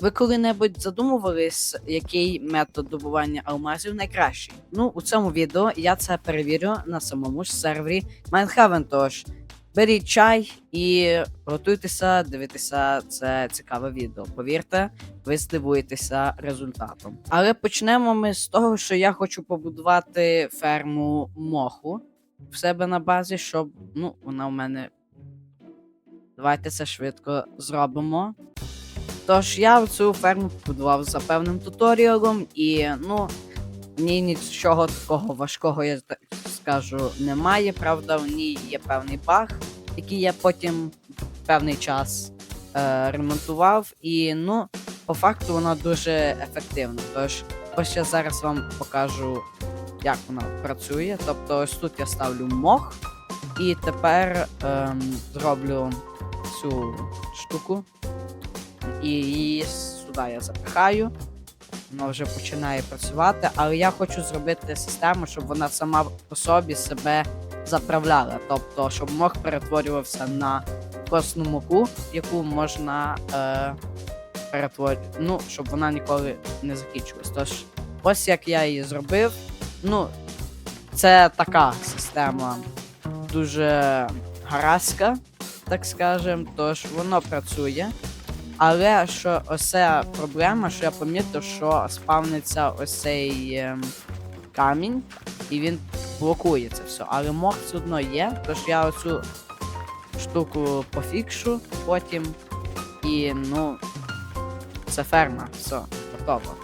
Ви коли-небудь задумувались, який метод добування алмазів найкращий? Ну, у цьому відео я це перевірю на самому ж сервері Майнхавен. Тож беріть чай і готуйтеся дивитися це цікаве відео. Повірте, ви здивуєтеся результатом. Але почнемо ми з того, що я хочу побудувати ферму моху в себе на базі, щоб ну, вона у мене. Давайте це швидко зробимо. Тож я цю ферму побудував за певним туторіалом, і ну, в нічого такого важкого, я так скажу, немає. Правда, в ній є певний баг, який я потім певний час е, ремонтував. І ну, по факту вона дуже ефективна. Тож, ось я зараз вам покажу, як вона працює. Тобто, ось тут я ставлю мох, і тепер ем, зроблю цю штуку і її сюди я запихаю. Вона вже починає працювати, але я хочу зробити систему, щоб вона сама по собі себе заправляла. Тобто, щоб мох перетворювався на косну муку, яку можна е, перетворити. Ну, щоб вона ніколи не закінчилась. Тож, ось як я її зробив. Ну, це така система дуже гаразька, так скажем. Тож воно працює. Але що ця проблема, що я помітив, що спавниться ось цей ем, камінь, і він блокує це все. Але мох все одно є, тож я оцю штуку пофікшу потім. І ну, це ферма, все, готово.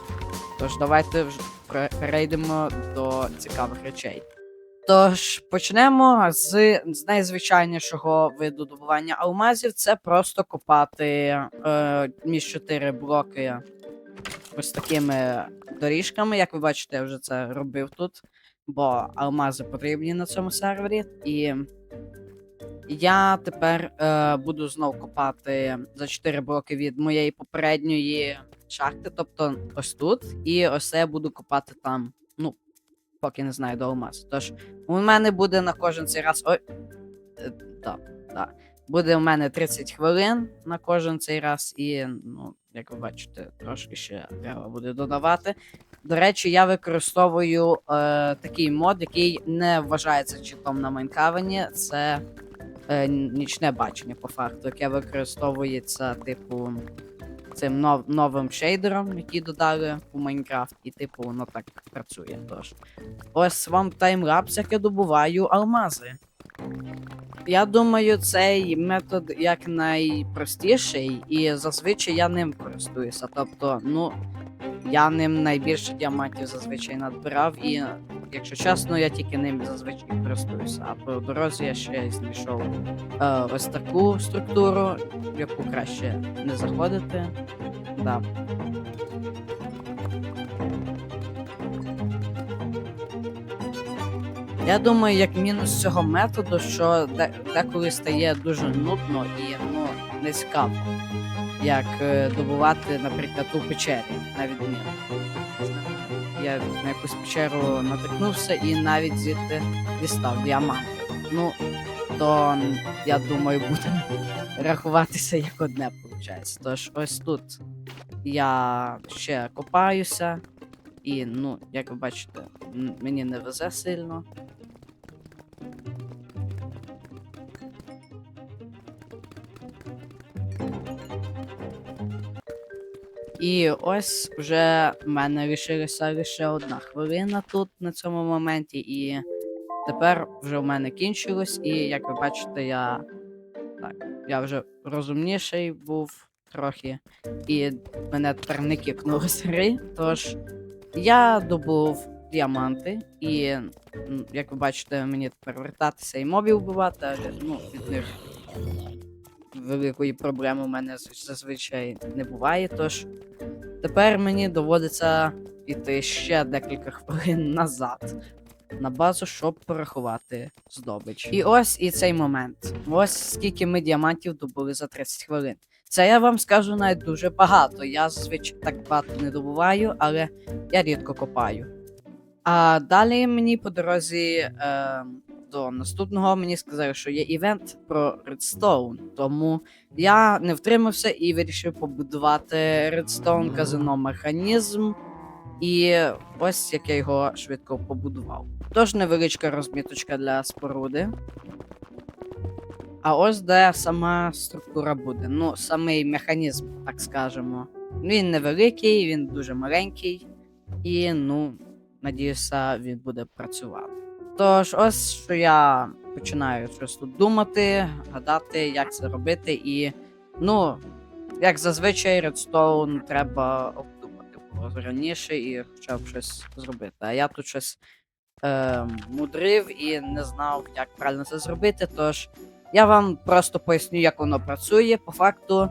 Тож давайте перейдемо до цікавих речей. Тож почнемо з, з найзвичайнішого виду добування алмазів. Це просто копати е, між чотири блоки ось такими доріжками. Як ви бачите, я вже це робив тут, бо алмази потрібні на цьому сервері. І я тепер е, буду знов копати за 4 блоки від моєї попередньої шахти, тобто ось тут. І ось це я буду копати там. Ну, поки не знаю до алмазу. Тож у мене буде на кожен цей раз. Ой. е, Так, так. Буде у мене 30 хвилин на кожен цей раз, і, ну, як ви бачите, трошки ще треба буде додавати. До речі, я використовую е, такий мод, який не вважається читом на Майнкавені. Це е, нічне бачення, по факту, яке використовується, типу, цим нов, новим шейдером, який додали у Майнкрафт, і, типу, воно так працює. Тож. Ось вам таймлапс, як я добуваю алмази. Я думаю, цей метод як найпростіший, і зазвичай я ним користуюся. Тобто, ну, я ним найбільше діамантів зазвичай надбирав, і, якщо чесно, я тільки ним зазвичай користуюся. А по дорозі я ще знайшов е, ось таку структуру, в яку краще не заходити. Да. Я думаю, як мінус цього методу, що деколи стає дуже нудно і ну, не цікаво, як е, добувати, наприклад, у печері, на відміну. Я на якусь печеру натикнувся і навіть звідти дістав діамант. Ну, то я думаю, буде рахуватися як одне, виходить. Тож ось тут я ще копаюся, і, ну, як ви бачите, мені не везе сильно. І ось вже в мене лишилася лише одна хвилина тут на цьому моменті, і тепер вже в мене кінчилось, і як ви бачите, я так, я вже розумніший був трохи, і мене тепер не кикнуло з гри. Тож я добув діаманти, і як ви бачите, мені тепер вертатися і мобів вбивати, ну, від них великої проблеми у мене зазвичай не буває. Тож тепер мені доводиться піти ще декілька хвилин назад на базу, щоб порахувати здобич. І ось і цей момент. Ось скільки ми діамантів добули за 30 хвилин. Це я вам скажу навіть дуже багато. Я зазвичай так багато не добуваю, але я рідко копаю. А далі мені по дорозі е, до наступного мені сказали, що є івент про Redstone. Тому я не втримався і вирішив побудувати Redstone казино механізм. І ось як я його швидко побудував. Тож невеличка розміточка для споруди. А ось де сама структура буде. Ну, самий механізм, так скажемо. Він невеликий, він дуже маленький. І, ну, надіюся, він буде працювати. Тож, ось що я починаю щось тут думати, гадати, як це робити, і, ну, як зазвичай, Redstone треба обдумати раніше і хоча б щось зробити. А я тут щось е, мудрив і не знав, як правильно це зробити. Тож я вам просто поясню, як воно працює. По факту,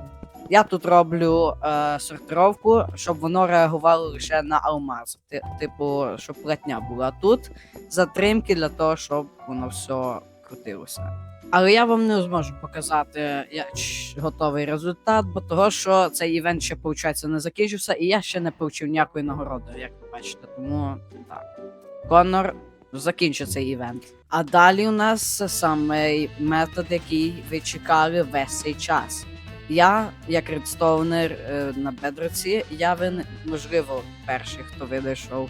я тут роблю е, сортировку, щоб воно реагувало лише на алмаз. Ти- Типу, щоб платня була тут. Затримки для того, щоб воно все крутилося. Але я вам не зможу показати я, ч- готовий результат, бо того, що цей івент ще, виходить, не закінчився, і я ще не отримав ніякої нагороди, як ви бачите. Тому так. Конор закінчить цей івент. А далі у нас саме метод, який ви чекали весь цей час. Я, як редстоунер е, на бедроці, я вин, можливо, перший, хто винайшов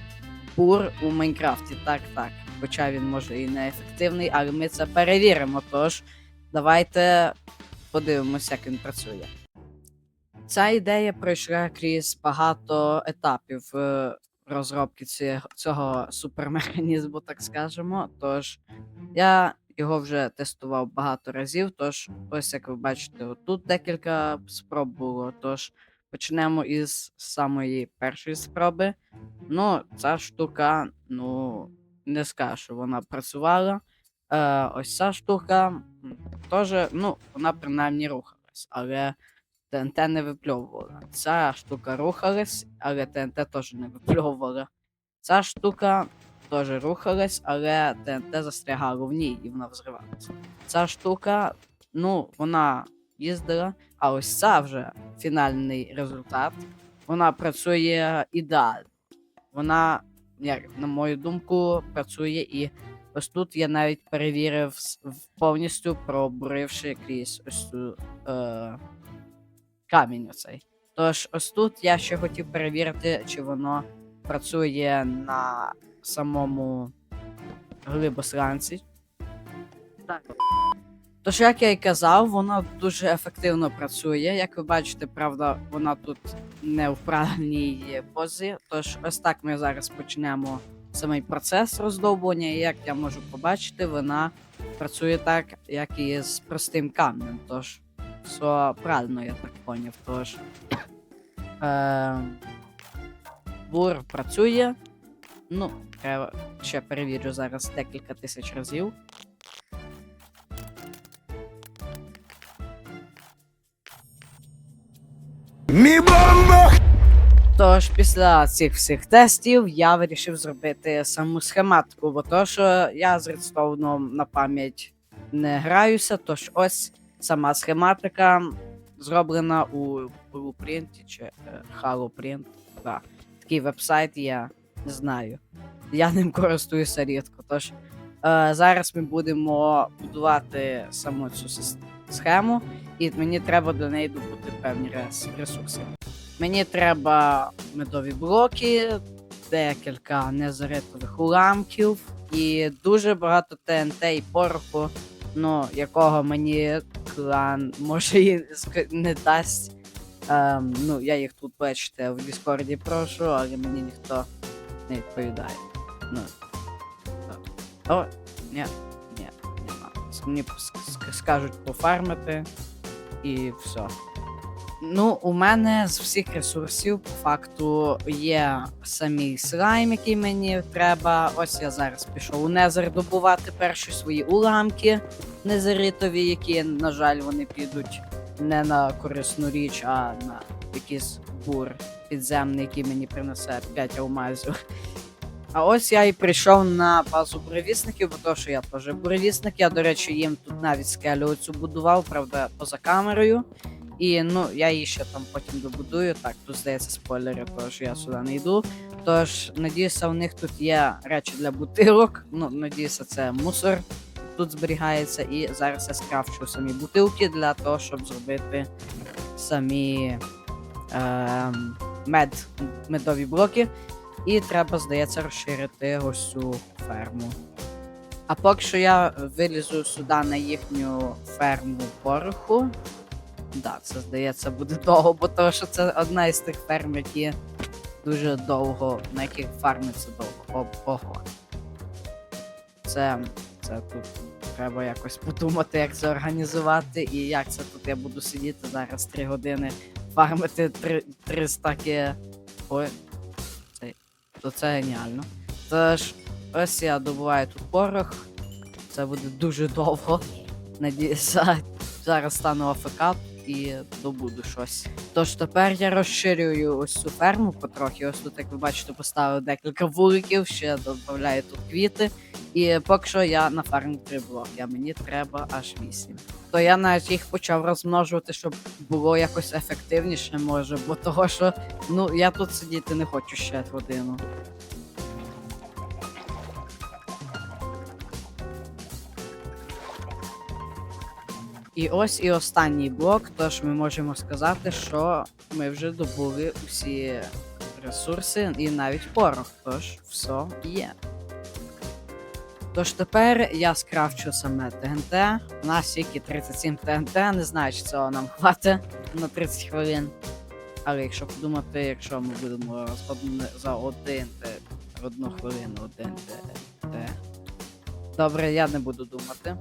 бур у Майнкрафті. Так, так. Хоча він може і не ефективний, але ми це перевіримо. Тож давайте подивимося, як він працює. Ця ідея пройшла крізь багато етапів е, розробки цього супермеханізму, так скажемо. Тож я його вже тестував багато разів. Тож, ось як ви бачите, тут декілька спроб було. Тож почнемо із самої першої спроби. Ну, ця штука, ну, не скажу, що вона працювала. Е, ось ця штука теж, ну, вона принаймні рухалась, але ТНТ не випльовувала. Ця штука рухалась, але ТНТ теж не випльовувала. Ця штука теж рухалась, але ТНТ застрягало в ній і вона взривалася. Ця штука, ну, вона їздила, а ось ця вже фінальний результат. Вона працює ідеально. Вона, як на мою думку, працює і ось тут я навіть перевірив повністю пробуривши крізь ось цю е, камінь оцей. Тож ось тут я ще хотів перевірити, чи воно працює на самому глибосланці. Так. Тож, як я і казав, воно дуже ефективно працює. Як ви бачите, правда, вона тут не в правильній позі. Тож, ось так ми зараз почнемо самий процес роздовбування. І як я можу побачити, вона працює так, як і з простим камнем. Тож, все правильно, я так поняв. Тож. Е, бур працює. Ну, треба ще перевірю зараз декілька тисяч разів. Мі бомба! Тож, після цих всіх тестів я вирішив зробити саму схематику, бо то, що я з редстоуном на пам'ять не граюся, тож ось сама схематика зроблена у Blueprint чи е, Haloprint. Да. Такий вебсайт я не знаю. Я ним користуюся рідко. Тож е, зараз ми будемо будувати саму цю схему, і мені треба до неї добути певні ресурси. Мені треба медові блоки, декілька незаритових уламків і дуже багато ТНТ і пороху, ну, якого мені клан може і не дасть. Ем, ну, я їх тут бачите в Діскорді прошу, але мені ніхто не відповідає. Ну. О, ні, ні, нема. Мені ск- ск- скажуть пофармити і все. Ну, у мене з всіх ресурсів, по факту, є самий слайм, який мені треба. Ось я зараз пішов у Незер добувати перші свої уламки незеритові, які, на жаль, вони підуть не на корисну річ, а на якийсь бур підземний, який мені принесе 5 алмазів. А ось я і прийшов на базу буревісників, бо то, що я теж буревісник. Я, до речі, їм тут навіть скелю оцю будував, правда, поза камерою. І ну, я її ще там потім добудую. Так, тут здається спойлери, тож я сюди не йду. Тож, надіюся, у них тут є речі для бутилок. Ну, надіюся, це мусор. тут зберігається, і зараз я скрафчу самі бутилки для того, щоб зробити самі ем, мед, медові блоки. І треба, здається, розширити ось цю ферму. А поки що я вилізу сюди на їхню ферму пороху. Да, це здається буде довго, бо то, що це одна із тих ферм, які дуже довго, на яких фармиться довго. Ого. Це, це тут треба якось подумати, як це організувати, і як це тут я буду сидіти зараз 3 години, фармити 300 к. То це геніально. Тож, ось я добуваю тут порох. Це буде дуже довго. Надіюся, зараз стану АФК і добуду щось. Тож тепер я розширюю ось цю ферму потрохи. Ось тут, як ви бачите, поставив декілька вуликів, ще додаю тут квіти. І поки що я на фармі три блоки, а мені треба аж вісім. То я навіть їх почав розмножувати, щоб було якось ефективніше, може, бо того, що ну я тут сидіти не хочу ще годину. І ось і останній блок, тож ми можемо сказати, що ми вже добули усі ресурси і навіть порох, тож все є. Тож тепер я скрафчу саме ТНТ. У нас тільки 37 ТНТ, не знаю, чи цього нам хватить на 30 хвилин. Але якщо подумати, якщо ми будемо за один одну хвилину один ТНТ. Добре, я не буду думати.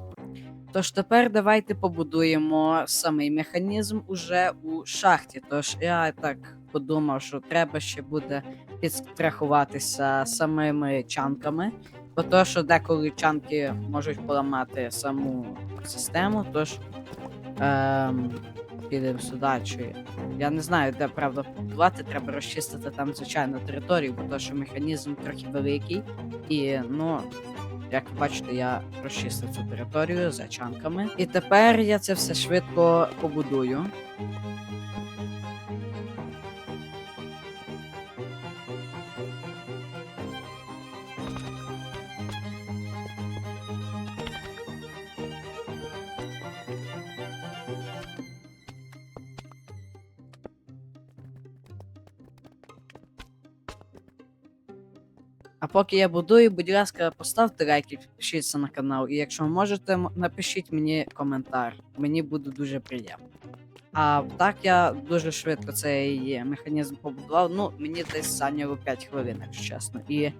Тож тепер давайте побудуємо самий механізм уже у шахті. Тож я так подумав, що треба ще буде підстрахуватися самими чанками. Бо то, що деколи чанки можуть поламати саму систему, тож ем, підемо сюди. Чи я не знаю, де правда побудувати, треба розчистити там звичайно територію, бо то, що механізм трохи великий, і ну. Як бачите, я розчистив цю територію за чанками. І тепер я це все швидко побудую. А поки я будую, будь ласка, поставте лайк і підпишіться на канал. І якщо можете, напишіть мені коментар. Мені буде дуже приємно. А так я дуже швидко цей механізм побудував. Ну, мені десь зайняло 5 хвилин, якщо чесно. І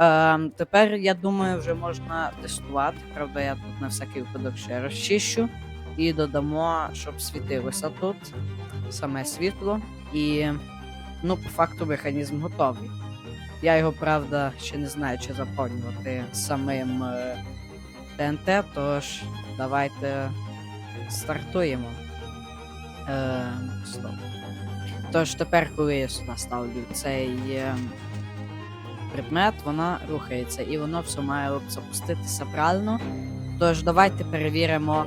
е, тепер я думаю, вже можна тестувати. Правда, я тут на всякий випадок ще розчищу і додамо, щоб світилося тут саме світло. І ну, по факту механізм готовий. Я його, правда, ще не знаю, чи заповнювати самим е, ТНТ, тож давайте стартуємо. Е, стоп. Тож тепер, коли я сюди ставлю цей е, предмет, вона рухається і воно все має запуститися правильно. Тож давайте перевіримо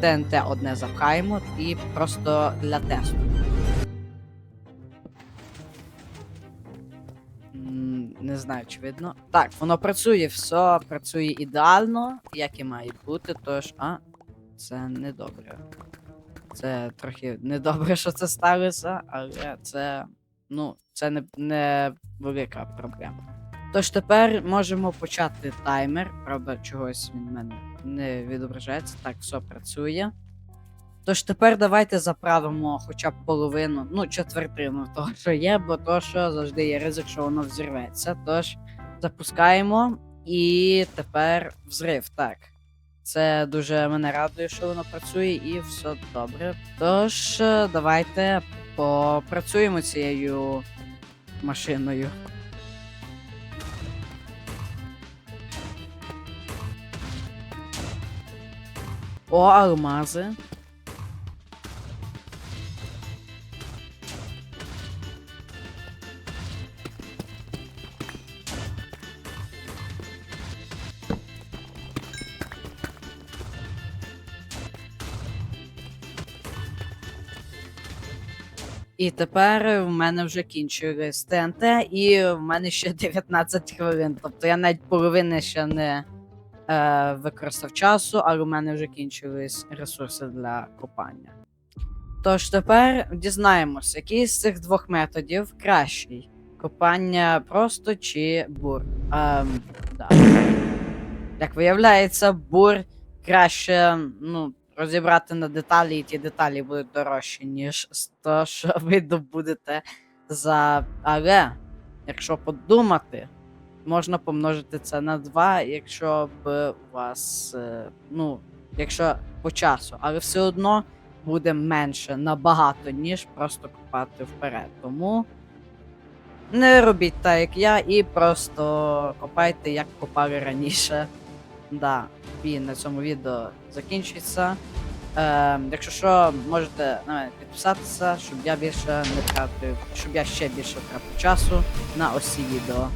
ТНТ одне запхаємо і просто для тесту. Не знаю, чи видно. Так, воно працює, все працює ідеально, як і має бути, тож. А, це недобре. Це трохи недобре, що це сталося, але це. Ну, це не, не велика проблема. Тож тепер можемо почати таймер. Правда, чогось він в мене не відображається. Так, все працює. Тож тепер давайте заправимо хоча б половину, ну, четвертину того, що є, бо то, що завжди є ризик, що воно взірветься. Тож запускаємо і тепер взрив. Так. Це дуже мене радує, що воно працює, і все добре. Тож, е, давайте попрацюємо цією машиною. О, алмази. І тепер в мене вже кінчились ТНТ, і в мене ще 19 хвилин. Тобто я навіть половини ще не е, використав часу, але у мене вже кінчились ресурси для копання. Тож тепер дізнаємось, який з цих двох методів кращий: копання просто чи бур. Ем, да. Як виявляється, бур краще ну, розібрати на деталі, і ті деталі будуть дорожчі, ніж того, що ви добудете за. Але, якщо подумати, можна помножити це на 2, якщо б у вас. е, Ну, якщо по часу, але все одно буде менше набагато, ніж просто копати вперед. Тому не робіть так, як я, і просто копайте, як копали раніше. Да, і на цьому відео закінчується. Е, якщо що, можете на мене підписатися, щоб я більше не тратив, щоб я ще більше тратив часу на ось ці відео.